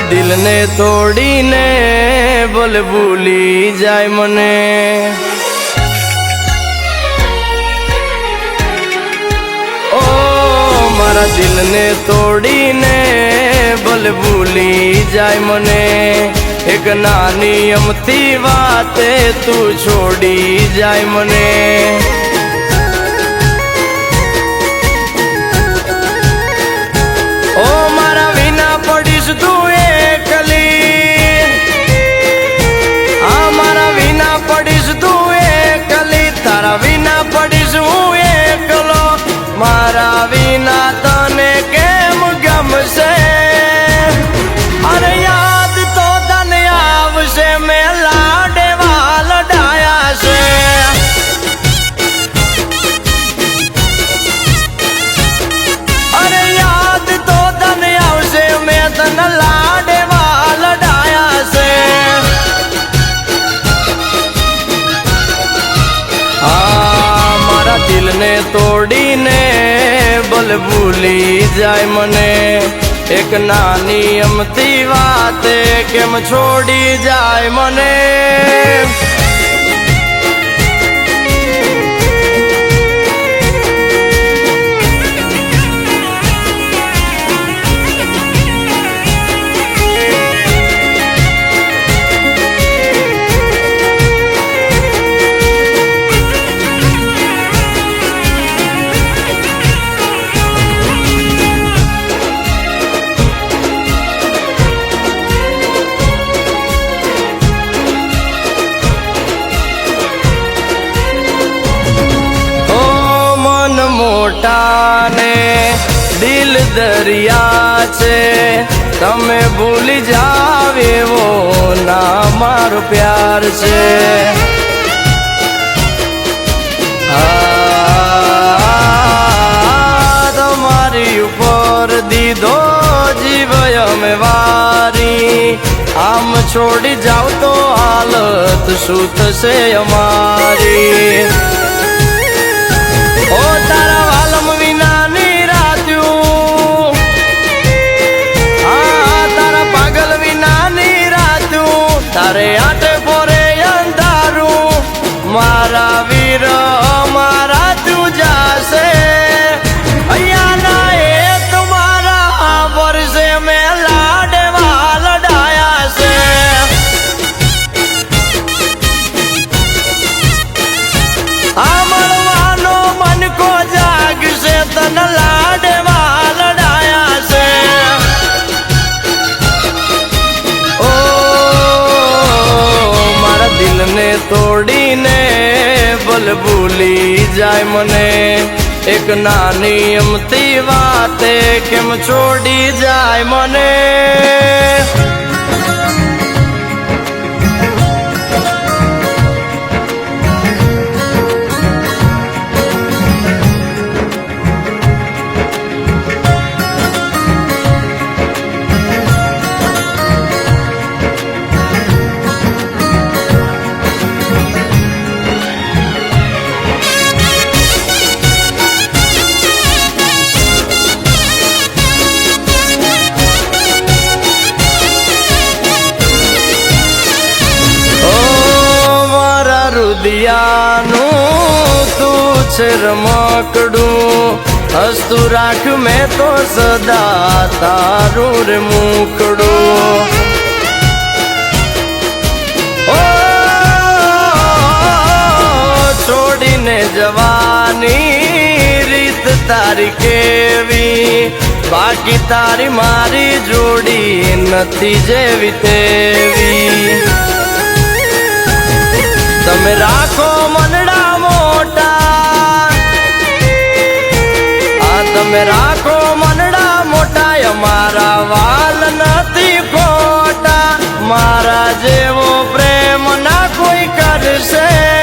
દિલને તોડીને બોલ ભૂલી જાય મને. ઓ મારા દિલને તોડીને બોલ ભૂલી જાય મને. એક નાની અમતી વાતે તું છોડી જાય મને. તોડીને બલ ભૂલી જાય મને. એક નાની અમતી વાતે કેમ છોડી જાય મને? મોટા દિલ દરિયા છે. તમે ભૂલી જાવ એવો ના મારો પ્યાર છે. તમારી ઉપર દીધો જીવ અમે વારી. આમ છોડી જાવ તો હાલત શું થશે અમારી? બલ ભૂલી જાય મને. એક નાની વાતે કેમ છોડી જાય મને? મારા રુદિયાનું તું છે રમકડું. હસતું રાખ મેં તો સદા તારું રે મુખડું છોડીને જવાની રીત તારી કેવી? બાકી તારી મારી જોડી નથી જેવી તેવી. તમે રાખો મનડા મોટા. આ તમે રાખો મંડળા મોટા અમારા વાલ નથી ખોટા મારા જેવો પ્રેમ ના કોઈ કરશે.